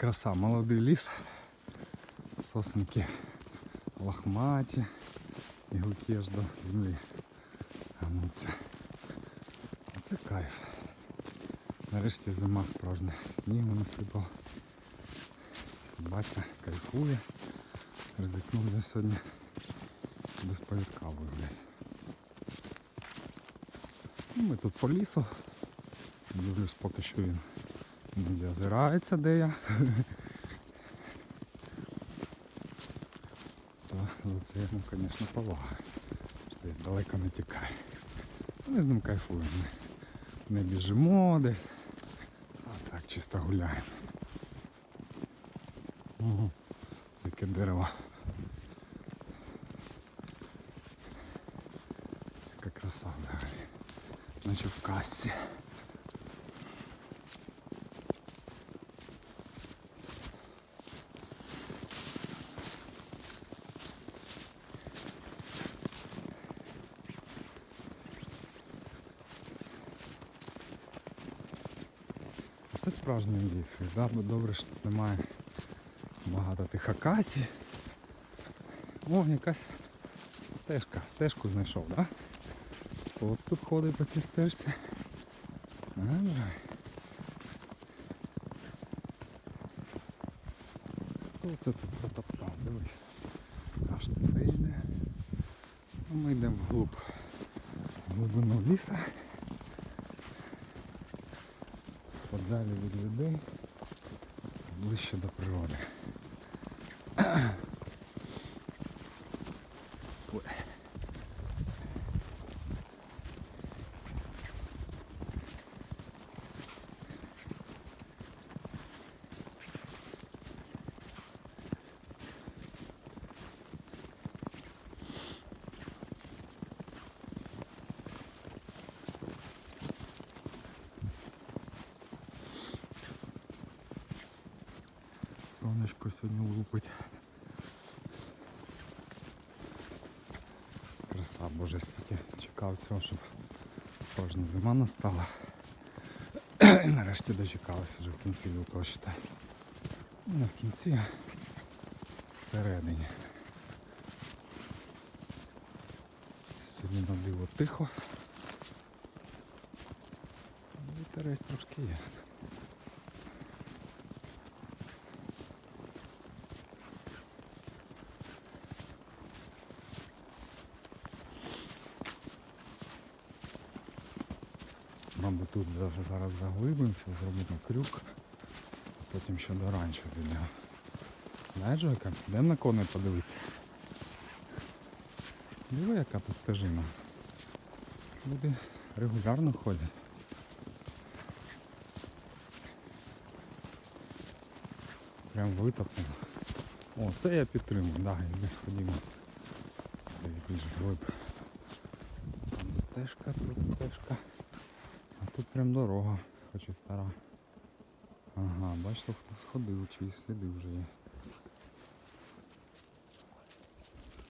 краса, молодий ліс. Сосенки лохматі. І гуки аж до землі гнуться. Оце кайф. Нарешті зима справжня. Снігу насипав. Собаця кайфує. Ризикнув за сьогодні без повідка виглядь. Ну, Ми тут по лісу. Дивлюсь, поки що він іноді озирається, де я. То за це йому, звісно, повага. Десь далеко не тікає. Ми з ним кайфуємо. Не біжимо десь. А так чисто гуляємо. Ого, яке дерево. Яка краса взагалі. Наче в касці. Це справжній індійський, да? бо добре, що тут немає багато тих акацій. О, якась стежка, стежку знайшов, так? Да? От тут ходить по цій стежці. Ага. Хто тут протоптав? Дивись. Аж туди йде. Ми йдемо вглуб глибину ліса. Подалі від людей. Ближче до природи. Сонечко сьогодні лупить. Краса, боже, стільки чекав цього, щоб справжня зима настала. І нарешті дочекалися вже в кінці лютого. Ну, Не в кінці, всередині. Сьогодні на диво тихо. Вітерець трошки є. Мабуть, тут зараз заглибимося, зробимо крюк, а потім ще до підемо. Знаєш, Жойка, йдемо на коней подивитися. Диви, яка тут стежина. Люди регулярно ходять. Прям витоплено. О, це я підтримую, да, ходімо. Десь більш глиб. Там стежка, тут стежка. Тут прям дорога, хоч і стара. Ага, бачите, хто сходив, чиї сліди вже є.